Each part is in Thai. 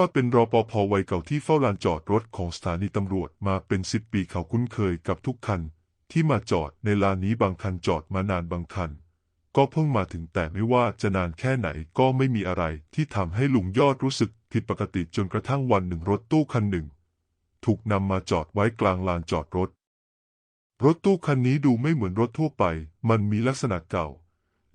อดเป็นรปภวัยเก่าที่เฝ้าลานจอดรถของสถานีตำรวจมาเป็นสิบปีเขาคุ้นเคยกับทุกคันที่มาจอดในลานนี้บางคันจอดมานานบางคัน ก็เพิ่งมาถึงแต่ไม่ว่าจะนานแค่ไหนก็ไม่มีอะไรที่ทำให้ลุงยอดรู้สึกผิดปกติจนกระทั่งวันหนึ่งรถตู้คันหนึ่ง ถูกนำมาจอดไว้กลางลานจอดรถ รถตู้คันนี้ดูไม่เหมือนรถทั่วไป มันมีลักษณะเก่า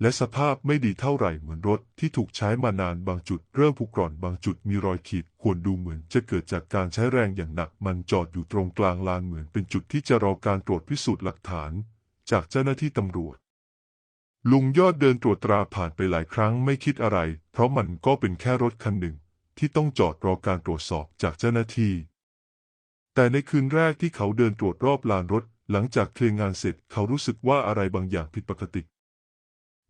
และสภาพไม่ดีเท่าไหร่เหมือนรถที่ถูกใช้มานานบางจุดเริ่มผุกร่อนบางจุดมีรอยขีดควรดูเหมือนจะเกิดจากการใช้แรงอย่างหนัก มันจอดอยู่ตรงกลางลานเหมือนเป็นจุดที่จะรอการตรวจพิสูจน์หลักฐาน จากเจ้าหน้าที่ตำรวจ ลุงยอดเดินตรวจตราผ่านไปหลายครั้งไม่คิดอะไร เพราะมันก็เป็นแค่รถคันหนึ่ง ที่ต้องจอดรอการตรวจสอบจากเจ้าหน้าที่ แต่ในคืนแรกที่เขาเดินตรวจรอบลานรถ หลังจากเคลียร์งานเสร็จเขารู้สึกว่าอะไรบางอย่างผิดปกติ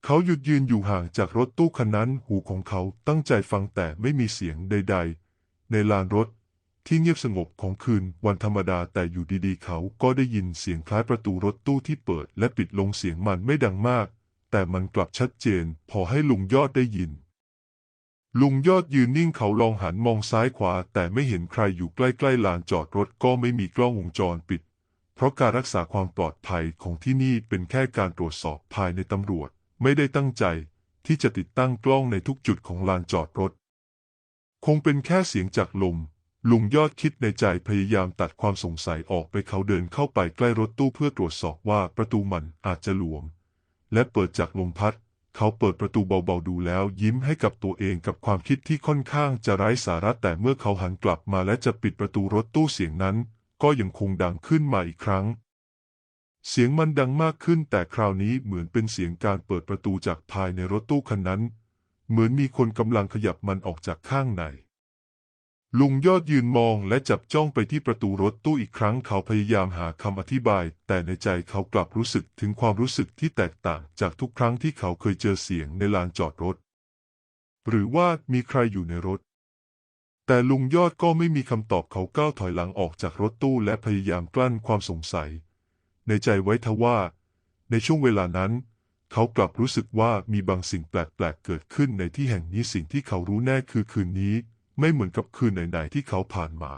เขาหยุดยืนอยู่ห่างจากรถตู้คันนั้น หูของเขาตั้งใจฟังแต่ไม่มีเสียงใด ๆ ในลานรถที่เงียบสงบของคืนวันธรรมดาแต่อยู่ดีๆ เขาก็ได้ยินเสียงคล้ายประตูรถตู้ที่เปิดและปิดลงเสียงมันไม่ดังมาก แต่มันกลับชัดเจน พอให้ลุงยอดได้ยิน ลุงยอดยืนนิ่งเขาลองหันมองซ้ายขวา แต่ไม่เห็นใครอยู่ใกล้ๆลานจอดรถก็ไม่มีกล้องวงจรปิด เพราะการรักษาความปลอดภัยของที่นี่เป็นแค่การตรวจสอบภายในตำรวจ ไม่ได้ตั้งใจที่จะติดตั้งกล้องในทุกจุดของลานจอดรถ คงเป็นแค่เสียงจากลม ลุงยอดคิดในใจพยายามตัดความสงสัยออกไปเขาเดินเข้าไปใกล้รถตู้เพื่อตรวจสอบว่าประตูมันอาจจะหลวม และเปิดจากลมพัด เขาเปิดประตูเบาๆดูแล้วยิ้มให้กับตัวเองกับความคิดที่ค่อนข้างจะไร้สาระแต่เมื่อเขาหันกลับมาและจะปิดประตูรถตู้เสียงนั้น ก็ยังคงดังขึ้นมาอีกครั้ง เสียงมันดังมากขึ้นแต่คราวนี้เหมือนเป็นเสียงการเปิดประตูจากภายในรถตู้คันนั้น เหมือนมีคนกำลังขยับมันออกจากข้างใน ลุงยอดยืนมองและจับจ้องไปที่ประตูรถตู้อีกครั้งเขาพยายามหาคำอธิบาย แต่ในใจเขากลับรู้สึกถึงความรู้สึกที่แตกต่างจากทุกครั้งที่เขาเคยเจอเสียงในลานจอดรถ หรือว่ามีใครอยู่ในรถแต่ลุงยอดก็ไม่มีคำตอบเขาก้าวถอยหลังออกจากรถตู้และพยายามกลั้นความสงสัย ในใจไว้ทว่า ในช่วงเวลานั้น เขากลับรู้สึกว่ามีบางสิ่งแปลกๆเกิดขึ้นในที่แห่งนี้สิ่งที่เขารู้แน่คือคืนนี้ไม่เหมือนกับคืนไหนๆที่เขาผ่านมา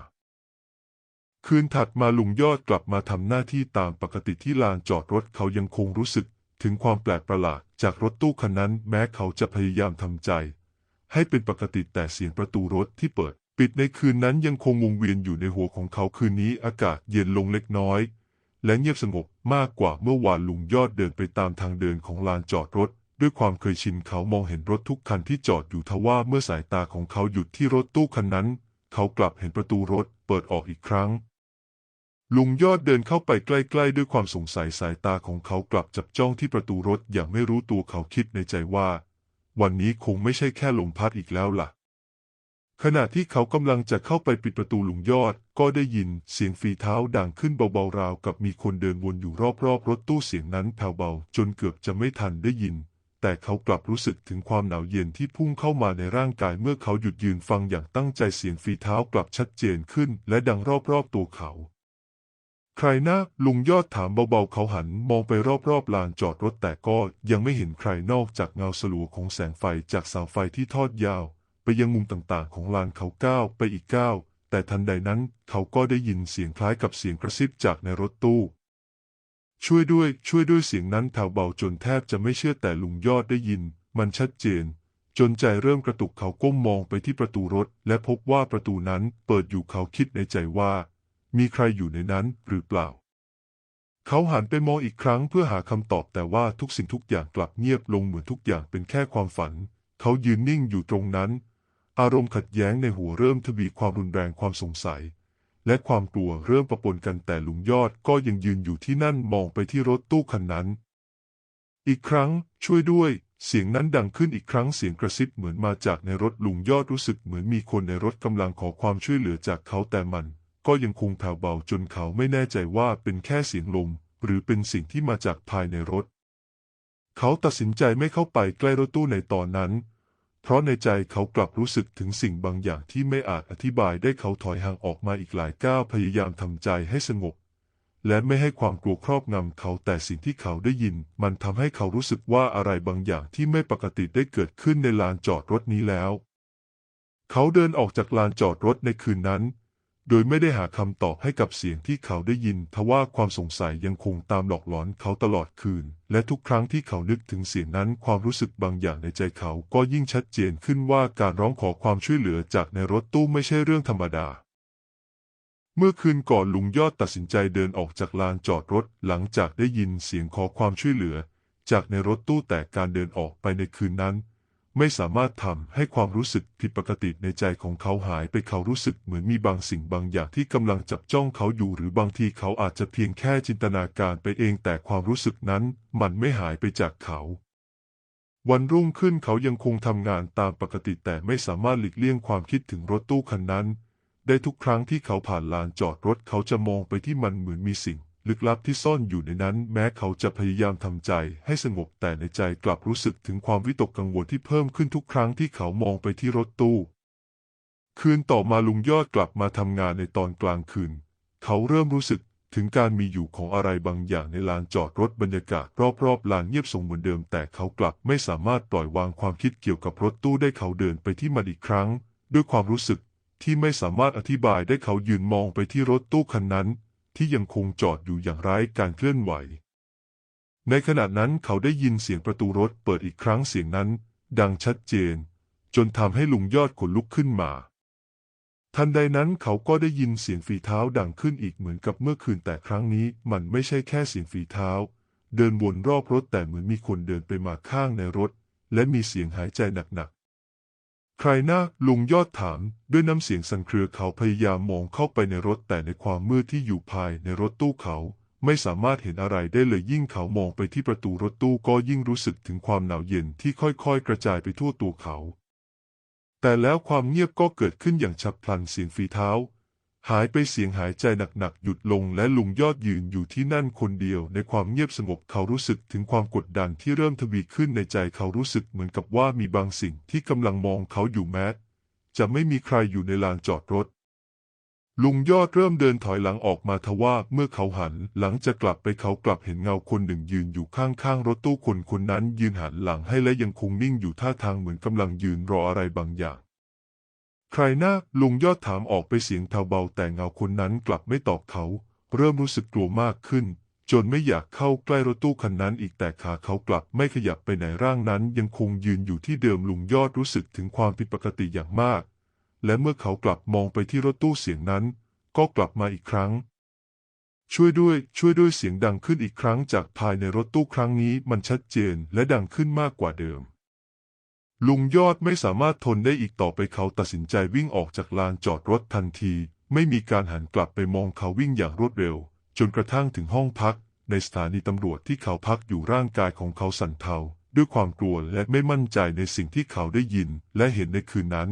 คืนถัดมาลุงยอดกลับมาทำหน้าที่ตามปกติที่ลานจอดรถเขายังคงรู้สึกถึงความแปลกประหลาดจากรถตู้คันนั้นแม้เขาจะพยายามทำใจ ให้เป็นปกติแต่เสียงประตูรถที่เปิด ปิดในคืนนั้นยังคงวงเวียนอยู่ในหัวของเขาคืนนี้อากาศเย็นลงเล็กน้อย และเงียบสงบมากกว่าเมื่อวานลุงยอดเดินไปตามทางเดินของลานจอดรถ ด้วยความเคยชินเขามองเห็นรถทุกคันที่จอดอยู่ทว่าเมื่อสายตาของเขาหยุดที่รถตู้คันนั้น เขากลับเห็นประตูรถเปิดออกอีกครั้ง ลุงยอดเดินเข้าไปใกล้ๆ ด้วยความสงสัยสายตาของเขากลับจับจ้องที่ประตูรถอย่างไม่รู้ตัวเขาคิดในใจว่า วันนี้คงไม่ใช่แค่ลมพัดอีกแล้วล่ะขณะที่เขากำลังจะเข้าไปปิดประตูลุงยอด ก็ได้ยินเสียงฝีเท้าดังขึ้นเบาๆราวกับมีคนเดินวนอยู่รอบๆรถตู้เสียงนั้นแผ่วเบาจนเกือบจะไม่ทันได้ยิน แต่เขากลับรู้สึกถึงความหนาวเย็นที่พุ่งเข้ามาในร่างกายเมื่อเขาหยุดยืนฟังอย่างตั้งใจเสียงฝีเท้ากลับชัดเจนขึ้นและดังรอบๆตัวเขา ใครนะลุงยอดถามเบาๆเขาหันมองไปรอบๆลานจอดรถแต่ก็ยังไม่เห็นใครนอกจากเงาสลัวของแสงไฟจากเสาไฟที่ทอดยาว ไปยังมุมต่างๆ ของลานเขาก้าวไปอีกก้าว แต่ทันใดนั้นเขาก็ได้ยินเสียงคล้ายกับเสียงกระซิบจากในรถตู้ ช่วยด้วย ช่วยด้วยเสียงนั้นแผ่วเบาจนแทบจะไม่เชื่อแต่ลุงยอดได้ยิน มันชัดเจน จนใจเริ่มกระตุกเขาก้มมองไปที่ประตูรถ และพบว่าประตูนั้นเปิดอยู่เขาคิดในใจว่า มีใครอยู่ในนั้นหรือเปล่า เขาหันไปมองอีกครั้งเพื่อหาคำตอบแต่ว่าทุกสิ่งทุกอย่างกลับเงียบลงเหมือนทุกอย่างเป็นแค่ความฝัน เขายืนนิ่งอยู่ตรงนั้น อารมณ์ขัดแย้งในหัวเริ่มทวีความรุนแรงความสงสัย และความกลัวเริ่มประปนกันแต่ลุงยอดก็ยังยืนอยู่ที่นั่นมองไปที่รถตู้คันนั้น อีกครั้งช่วยด้วย เสียงนั้นดังขึ้นอีกครั้งเสียงกระซิบเหมือนมาจากในรถลุงยอดรู้สึกเหมือนมีคนในรถกำลังขอความช่วยเหลือจากเขาแต่มัน ก็ยังคงแผ่วเบาจนเขาไม่แน่ใจว่าเป็นแค่เสียงลม หรือเป็นสิ่งที่มาจากภายในรถ เขาตัดสินใจไม่เข้าไปใกล้รถตู้ในตอนนั้น เพราะในใจเขากลับรู้สึกถึงสิ่งบางอย่างที่ไม่อาจอธิบายได้เขาถอยห่างออกมาอีกหลายก้าวพยายามทำใจให้สงบ และไม่ให้ความกลัวครอบงำเขาแต่สิ่งที่เขาได้ยิน มันทำให้เขารู้สึกว่าอะไรบางอย่างที่ไม่ปกติได้เกิดขึ้นในลานจอดรถนี้แล้ว เขาเดินออกจากลานจอดรถในคืนนั้น โดยไม่ได้หาคำตอบให้กับเสียงที่เขาได้ยินทว่าความสงสัยยังคงตามหลอกหลอนเขาตลอดคืน และทุกครั้งที่เขานึกถึงเสียงนั้นความรู้สึกบางอย่างในใจเขาก็ยิ่งชัดเจนขึ้นว่าการร้องขอความช่วยเหลือจากในรถตู้ไม่ใช่เรื่องธรรมดา เมื่อคืนก่อนลุงยอดตัดสินใจเดินออกจากลานจอดรถหลังจากได้ยินเสียงขอความช่วยเหลือ จากในรถตู้แต่การเดินออกไปในคืนนั้น ไม่สามารถทำให้ความรู้สึกผิดปกติในใจของเขาหายไปเขารู้สึกเหมือนมีบางสิ่งบางอย่างที่กำลังจับจ้องเขาอยู่ หรือบางทีเขาอาจจะเพียงแค่จินตนาการไปเองแต่ความรู้สึกนั้นมันไม่หายไปจากเขาวันรุ่งขึ้นเขายังคงทำงานตามปกติแต่ไม่สามารถหลีกเลี่ยงความคิดถึงรถตู้คันนั้น ได้ทุกครั้งที่เขาผ่านลานจอดรถเขาจะมองไปที่มันเหมือนมีสิ่ง ลึกลับที่ซ่อนอยู่ในนั้นแม้เขาจะพยายามทำใจให้สงบแต่ในใจกลับรู้สึกถึงความวิตกกังวลที่เพิ่มขึ้นทุกครั้งที่เขามองไปที่รถตู้คืนต่อมาลุงยอดกลับมาทำงานในตอนกลางคืน เขาเริ่มรู้สึกถึงการมีอยู่ของอะไรบางอย่างในลานจอดรถบรรยากาศรอบๆลานเงียบสงบเหมือนเดิม แต่เขากลับไม่สามารถปล่อยวางความคิดเกี่ยวกับรถตู้ได้เขาเดินไปที่มันอีกครั้ง ด้วยความรู้สึกที่ไม่สามารถอธิบายได้เขายืนมองไปที่รถตู้คันนั้น ที่ยังคงจอดอยู่อย่างไร้การเคลื่อนไหว ในขณะนั้นเขาได้ยินเสียงประตูรถเปิดอีกครั้งเสียงนั้น ดังชัดเจน จนทำให้ลุงยอดขนลุกขึ้นมา ทันใดนั้นเขาก็ได้ยินเสียงฝีเท้าดังขึ้นอีกเหมือนกับเมื่อคืนแต่ครั้งนี้มันไม่ใช่แค่เสียงฝีเท้า เดินวนรอบรถแต่เหมือนมีคนเดินไปมาข้างในรถ และมีเสียงหายใจหนัก ใครนะลุงยอดถามด้วยน้ำเสียงสั่นเครือเขาพยายามมองเข้าไปในรถแต่ในความมืดที่อยู่ภายในรถตู้เขา ไม่สามารถเห็นอะไรได้เลยยิ่งเขามองไปที่ประตูรถตู้ก็ยิ่งรู้สึกถึงความหนาวเย็นที่ค่อยๆ กระจายไปทั่วตัวเขา แต่แล้วความเงียบก็เกิดขึ้นอย่างฉับพลันเสียงฝีเท้า หายไปเสียงหายใจหนักๆหยุดลงและลุงยอดยืนอยู่ที่นั่นคนเดียวในความเงียบสงบเขารู้สึกถึงความกดดันที่เริ่มทวีขึ้นในใจเขารู้สึกเหมือนกับว่ามีบางสิ่งที่กำลังมองเขาอยู่แม้จะไม่มีใครอยู่ในลานจอดรถ ลุงยอดเริ่มเดินถอยหลังออกมาทว่าเมื่อเขาหันหลังจะกลับไปเขากลับเห็นเงาคนหนึ่งยืนอยู่ข้างๆรถตู้คนคนนั้นยืนหันหลังให้และยังคงนิ่งอยู่ท่าทางเหมือนกำลังยืนรออะไรบางอย่าง ใครนะลุงยอดถามออกไปเสียงเบาแต่เงาคนนั้นกลับไม่ตอบเขา เริ่มรู้สึกกลัวมากขึ้น จนไม่อยากเข้าใกล้รถตู้คันนั้นอีกแต่ขาเขากลับไม่ขยับไปไหนร่างนั้น ยังคงยืนอยู่ที่เดิมลุงยอดรู้สึกถึงความผิดปกติอย่างมาก และเมื่อเขากลับมองไปที่รถตู้เสียงนั้น ก็กลับมาอีกครั้ง ช่วยด้วย ช่วยด้วยเสียงดังขึ้นอีกครั้งจากภายในรถตู้ครั้งนี้มันชัดเจนและดังขึ้นมากกว่าเดิม ลุงยอดไม่สามารถทนได้อีกต่อไปเขาตัดสินใจวิ่งออกจากลานจอดรถทันที ไม่มีการหันกลับไปมองเขาวิ่งอย่างรวดเร็ว จนกระทั่งถึงห้องพัก ในสถานีตำรวจที่เขาพักอยู่ร่างกายของเขาสั่นเทา ด้วยความกลัวและไม่มั่นใจในสิ่งที่เขาได้ยินและเห็นในคืนนั้น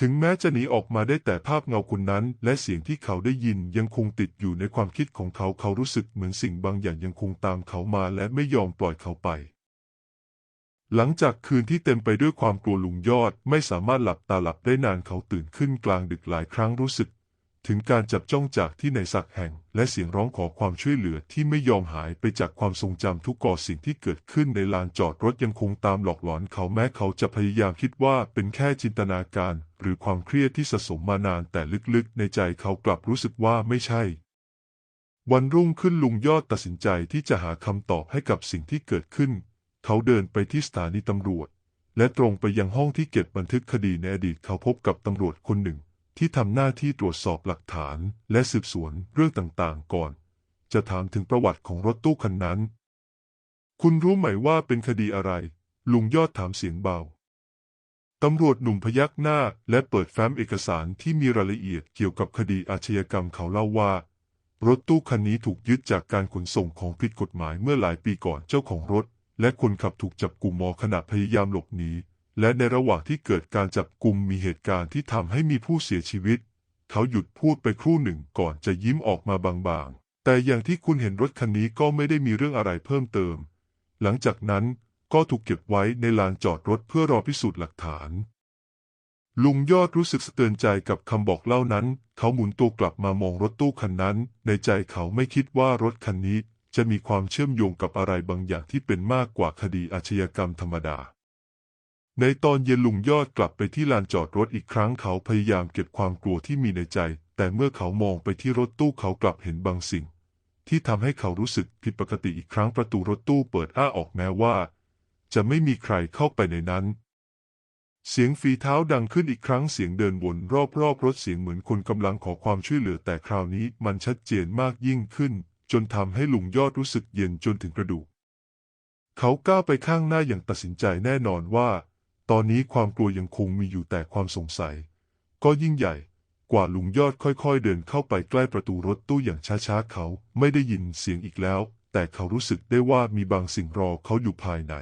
ถึงแม้จะหนีออกมาได้แต่ภาพเงาคนนั้น และเสียงที่เขาได้ยินยังคงติดอยู่ในความคิดของเขาเขารู้สึกเหมือนสิ่งบางอย่างยังคงตามเขามาและไม่ยอมปล่อยเขาไป หลังจากคืนที่เต็มไปด้วยความกลัวลุงยอดไม่สามารถหลับตาหลับได้นานเขาตื่นขึ้นกลางดึกหลายครั้งรู้สึก ถึงการจับจ้องจากที่ในสักแห่ง และเสียงร้องขอความช่วยเหลือที่ไม่ยอมหายไปจากความทรงจำทุกก่อสิ่งที่เกิดขึ้นในลานจอดรถยังคงตามหลอกหลอนเขาแม้เขาจะพยายามคิดว่าเป็นแค่จินตนาการ หรือความเครียดที่สะสมมานานแต่ลึกๆ ในใจเขากลับรู้สึกว่าไม่ใช่วันรุ่งขึ้นลุงยอดตัดสินใจที่จะหาคำตอบให้กับสิ่งที่เกิดขึ้น เขาเดินไปที่สถานีตำรวจ และตรงไปยังห้องที่เก็บบันทึกคดีในอดีตเขาพบกับตำรวจคนหนึ่ง ที่ทำหน้าที่ตรวจสอบหลักฐานและสืบสวนเรื่องต่างๆ ก่อน จะถามถึงประวัติของรถตู้คันนั้น คุณรู้ไหมว่าเป็นคดีอะไร ลุงยอดถามเสียงเบาตำรวจหนุ่มพยักหน้าและเปิดแฟ้มเอกสารที่มีรายละเอียดเกี่ยวกับคดีอาชญากรรมเขาเล่าว่า รถตู้คันนี้ถูกยึดจากการขนส่งของผิดกฎหมายเมื่อหลายปีก่อนเจ้าของรถ และคนขับถูกจับกลุ่มมอขณะพยายามหลบหนีและในระหว่างที่เกิดการจับกลุ่มมีเหตุการณ์ที่ทำให้มีผู้เสียชีวิต เขาหยุดพูดไปครู่หนึ่งก่อนจะยิ้มออกมาบางๆ แต่อย่างที่คุณเห็นรถคันนี้ก็ไม่ได้มีเรื่องอะไรเพิ่มเติม หลังจากนั้นก็ถูกเก็บไว้ในลานจอดรถเพื่อรอพิสูจน์หลักฐาน ลุงยอดรู้สึกสะเตือนใจกับคำบอกเล่านั้น เขาหมุนตัวกลับมามองรถตู้คันนั้น ในใจเขาไม่คิดว่ารถคันนี้ จะมีความเชื่อมโยงกับอะไรบางอย่างที่เป็นมากกว่าคดีอาชญากรรมธรรมดา ในตอนเย็นลุงยอดกลับไปที่ลานจอดรถอีกครั้งเขาพยายามเก็บความกลัวที่มีในใจ แต่เมื่อเขามองไปที่รถตู้เขากลับเห็นบางสิ่ง ที่ทำให้เขารู้สึกผิดปกติอีกครั้งประตูรถตู้เปิดอ้าออกแม้ว่า จะไม่มีใครเข้าไปในนั้นเสียงฝีเท้าดังขึ้นอีกครั้งเสียงเดินวนรอบๆรถเสียงเหมือนคนกำลังขอความช่วยเหลือแต่คราวนี้มันชัดเจนมากยิ่งขึ้น จนทำให้ลุงยอดรู้สึกเย็นจนถึงกระดูก เขาก้าวไปข้างหน้าอย่างตัดสินใจแน่นอนว่า ตอนนี้ความกลัวยังคงมีอยู่แต่ความสงสัย ก็ยิ่งใหญ่กว่าลุงยอดค่อยๆ เดินเข้าไปใกล้ประตูรถตู้อย่างช้าๆ เขาไม่ได้ยินเสียงอีกแล้ว แต่เขารู้สึกได้ว่ามีบางสิ่งรอเขาอยู่ภายใน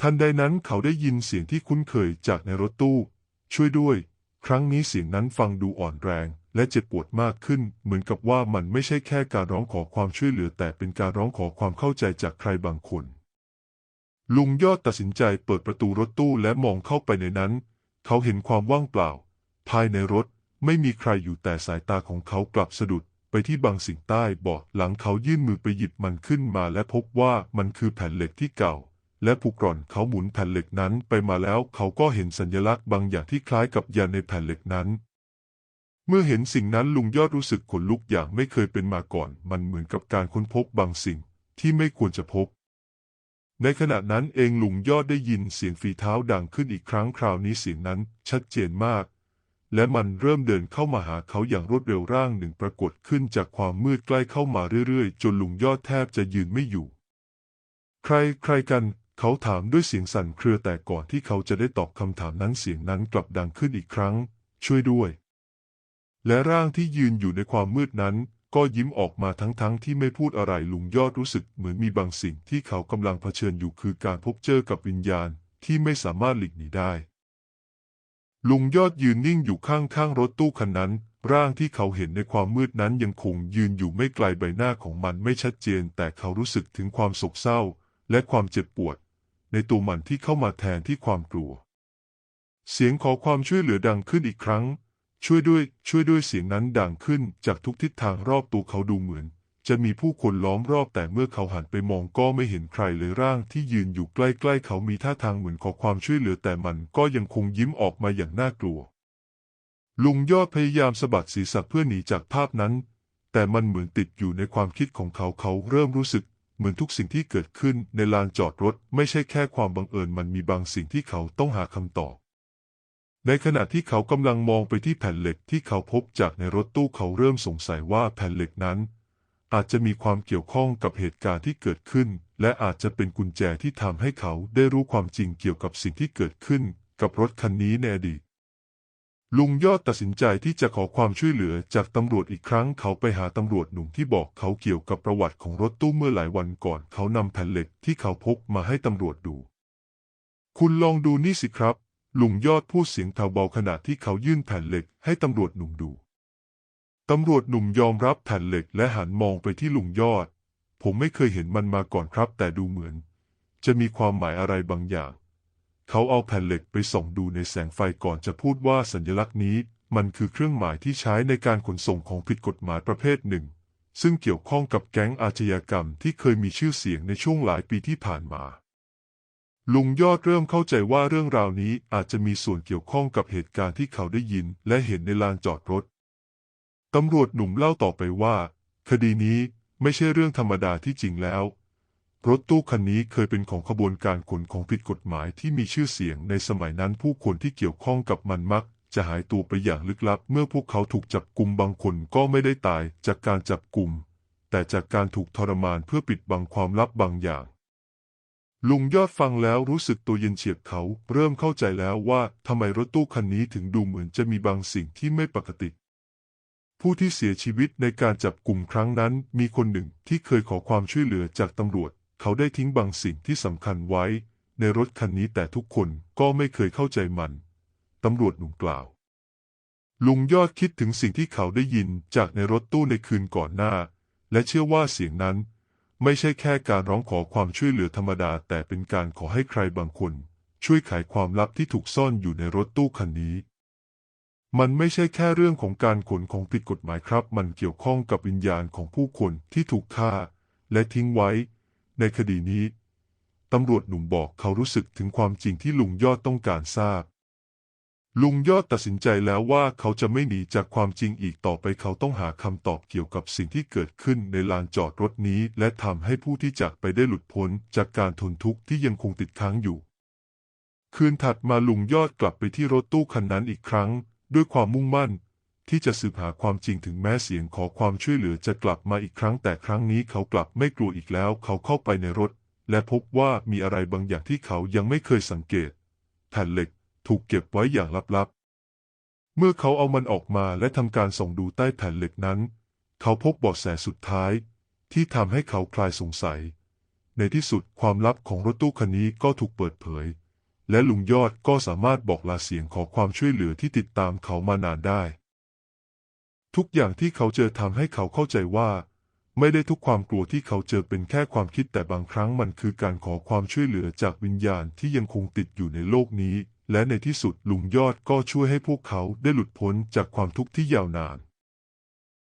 ทันใดนั้นเขาได้ยินเสียงที่คุ้นเคยจากในรถตู้ ช่วยด้วย ครั้งนี้เสียงนั้นฟังดูอ่อนแรง และเจ็บปวดมากขึ้น เหมือนกับว่ามันไม่ใช่แค่การร้องขอความช่วยเหลือแต่เป็นการร้องขอความเข้าใจจากใครบางคน ลุงยอดตัดสินใจเปิดประตูรถตู้และมองเข้าไปในนั้น เขาเห็นความว่างเปล่า ภายในรถไม่มีใครอยู่แต่สายตาของเขากลับสะดุดไปที่บางสิ่งใต้เบาะหลังเขายื่นมือไปหยิบมันขึ้นมาและพบว่ามันคือแผ่นเหล็กที่เก่า และผูกร่อนเขาหมุนแผ่นเหล็กนั้นไปมาแล้วเขาก็เห็นสัญลักษณ์บางอย่างที่คล้ายกับยันในแผ่นเหล็กนั้น เมื่อเห็นสิ่งนั้นลุงยอดรู้สึกขนลุกอย่างไม่เคยเป็นมาก่อน มันเหมือนกับการค้นพบบางสิ่งที่ไม่ควรจะพบ ในขณะนั้นเองลุงยอดได้ยินเสียงฝีเท้าดังขึ้นอีกครั้งคราวนี้เสียงนั้นชัดเจนมาก และมันเริ่มเดินเข้ามาหาเขาอย่างรวดเร็วร่างหนึ่งปรากฏขึ้นจากความมืดใกล้เข้ามาเรื่อยๆ จนลุงยอดแทบจะยืนไม่อยู่ ใครใครกันเขาถามด้วยเสียงสั่นเครือแต่ก่อนที่เขาจะได้ตอบคำถามนั้นเสียงนั้นกลับดังขึ้นอีกครั้ง ช่วยด้วย และร่างที่ยืนอยู่ในความมืดนั้น ก็ยิ้มออกมาทั้งๆทที่ไม่พูดอะไรลุงยอดรู้สึกเหมือนมีบางสิ่งที่เขากำลังเผชิญอยู่คือการพบเจอกับวิญญาณที่ไม่สามารถหลีกหนีได้ ลุงยอดยืนนิ่งอยู่ข้างๆรถตู้คันนั้น ร่างที่เขาเห็นในความมืดนั้นยังคงยืนอยู่ไม่ไกลใบหน้าของมันไม่ชัดเจน แต่เขารู้สึกถึงความโศกเศร้า และความเจ็บปวด ในตัวมันที่เข้ามาแทนที่ความกลัว เสียงขอความช่วยเหลือดังขึ้นอีกครั้ง ช่วยด้วย ช่วยด้วยเสียงนั้นดังขึ้นจากทุกทิศทางรอบตัวเขาดูเหมือน จะมีผู้คนล้อมรอบแต่เมื่อเขาหันไปมองก็ไม่เห็นใครเลยร่างที่ยืนอยู่ใกล้ๆ เขามีท่าทางเหมือนขอความช่วยเหลือแต่มันก็ยังคงยิ้มออกมาอย่างน่ากลัว ลุงยอดพยายามสะบัดศีรษะเพื่อหนีจากภาพนั้น แต่มันเหมือนติดอยู่ในความคิดของเขาเขาเริ่มรู้สึกเหมือนทุกสิ่งที่เกิดขึ้นในลานจอดรถไม่ใช่แค่ความบังเอิญมันมีบางสิ่งที่เขาต้องหาคำตอบ ในขณะที่เขากำลังมองไปที่แผ่นเหล็กที่เขาพบจากในรถตู้เขาเริ่มสงสัยว่าแผ่นเหล็กนั้น อาจจะมีความเกี่ยวข้องกับเหตุการณ์ที่เกิดขึ้น และอาจจะเป็นกุญแจที่ทำให้เขาได้รู้ความจริงเกี่ยวกับสิ่งที่เกิดขึ้นกับรถคันนี้ในอดีตลุงยอดตัดสินใจที่จะขอความช่วยเหลือจากตำรวจอีกครั้ง เขาไปหาตำรวจหนุ่มที่บอกเขาเกี่ยวกับประวัติของรถตู้เมื่อหลายวันก่อน เขานำแผ่นเหล็กที่เขาพกมาให้ตำรวจดู คุณลองดูนี่สิครับ ลุงยอดพูดเสียงเบาๆขณะที่เขายื่นแผ่นเหล็กให้ตำรวจหนุ่มดู ตำรวจหนุ่มยอมรับแผ่นเหล็กและหันมองไปที่ลุงยอด ผมไม่เคยเห็นมันมาก่อนครับ แต่ดูเหมือน จะมีความหมายอะไรบางอย่าง เขาเอาแผ่นเหล็กไปส่องดูในแสงไฟก่อนจะพูดว่าสัญลักษณ์นี้ มันคือเครื่องหมายที่ใช้ในการขนส่งของผิดกฎหมายประเภทหนึ่ง ซึ่งเกี่ยวข้องกับแก๊งอาชญากรรมที่เคยมีชื่อเสียงในช่วงหลายปีที่ผ่านมา ลุงยอดเริ่มเข้าใจว่าเรื่องราวนี้อาจจะมีส่วนเกี่ยวข้องกับเหตุการณ์ที่เขาได้ยินและเห็นในลานจอดรถ ตำรวจหนุ่มเล่าต่อไปว่า คดีนี้ไม่ใช่เรื่องธรรมดาที่จริงแล้ว รถตู้คันนี้เคยเป็นของขบวนการขนของผิดกฎหมายที่มีชื่อเสียงในสมัยนั้นผู้คนที่เกี่ยวข้องกับมันมัก จะหายตัวไปอย่างลึกลับ เมื่อพวกเขาถูกจับกลุ่มบางคนก็ไม่ได้ตายจากการจับกลุ่มแต่จากการถูกทรมานเพื่อปิดบังความลับบางอย่าง ลุงยอดฟังแล้วรู้สึกตัวเย็นเฉียบเขา เริ่มเข้าใจแล้วว่าทำไมรถตู้คันนี้ถึงดูเหมือนจะมีบางสิ่งที่ไม่ปกติ ผู้ที่เสียชีวิตในการจับกลุ่มครั้งนั้น มีคนหนึ่งที่เคยขอความช่วยเหลือจากตำรวจ เขาได้ทิ้งบางสิ่งที่สำคัญไว้ ในรถคันนี้แต่ทุกคนก็ไม่เคยเข้าใจมันตำรวจหนุ่มกล่าว ลุงยอดคิดถึงสิ่งที่เขาได้ยินจากในรถตู้ในคืนก่อนหน้า และเชื่อว่าเสียงนั้น ไม่ใช่แค่การร้องขอความช่วยเหลือธรรมดา แต่เป็นการขอให้ใครบางคน ช่วยไขความลับที่ถูกซ่อนอยู่ในรถตู้คันนี้ มันไม่ใช่แค่เรื่องของการขนของผิดกฎหมายครับ มันเกี่ยวข้องกับวิญญาณของผู้คนที่ถูกฆ่า และทิ้งไว้ ในคดีนี้ตำรวจหนุ่มบอกเขารู้สึกถึงความจริงที่ลุงยอดต้องการทราบ ลุงยอดตัดสินใจแล้วว่าเขาจะไม่หนีจากความจริงอีกต่อไปเขาต้องหาคำตอบเกี่ยวกับสิ่งที่เกิดขึ้นในลานจอดรถนี้ และทำให้ผู้ที่จากไปได้หลุดพ้นจากการทนทุกข์ที่ยังคงติดค้างอยู่ คืนถัดมาลุงยอดกลับไปที่รถตู้คันนั้นอีกครั้ง ด้วยความมุ่งมั่น ที่จะสืบหาความจริงถึงแม้เสียงขอความช่วยเหลือจะกลับมาอีกครั้งแต่ครั้งนี้เขากลับไม่กลัวอีกแล้ว เขาเข้าไปในรถ และพบว่ามีอะไรบางอย่างที่เขายังไม่เคยสังเกต แผ่นเหล็ก ถูกเก็บไว้อย่างลับๆ เมื่อเขาเอามันออกมาและทำการส่องดูใต้แผ่นเหล็กนั้น เขาพบเบาะแสสุดท้าย ที่ทำให้เขาคลายสงสัย ในที่สุดความลับของรถตู้คันนี้ก็ถูกเปิดเผย และลุงยอดก็สามารถบอกลาเสียงขอความช่วยเหลือที่ติดตามเขามานานได้ ทุกอย่างที่เขาเจอทำให้เขาเข้าใจว่าไม่ได้ทุกความกลัวที่เขาเจอเป็นแค่ความคิดแต่บางครั้งมันคือการขอความช่วยเหลือจากวิญญาณที่ยังคงติดอยู่ในโลกนี้ และในที่สุดลุงยอดก็ช่วยให้พวกเขาได้หลุดพ้นจากความทุกข์ที่ยาวนาน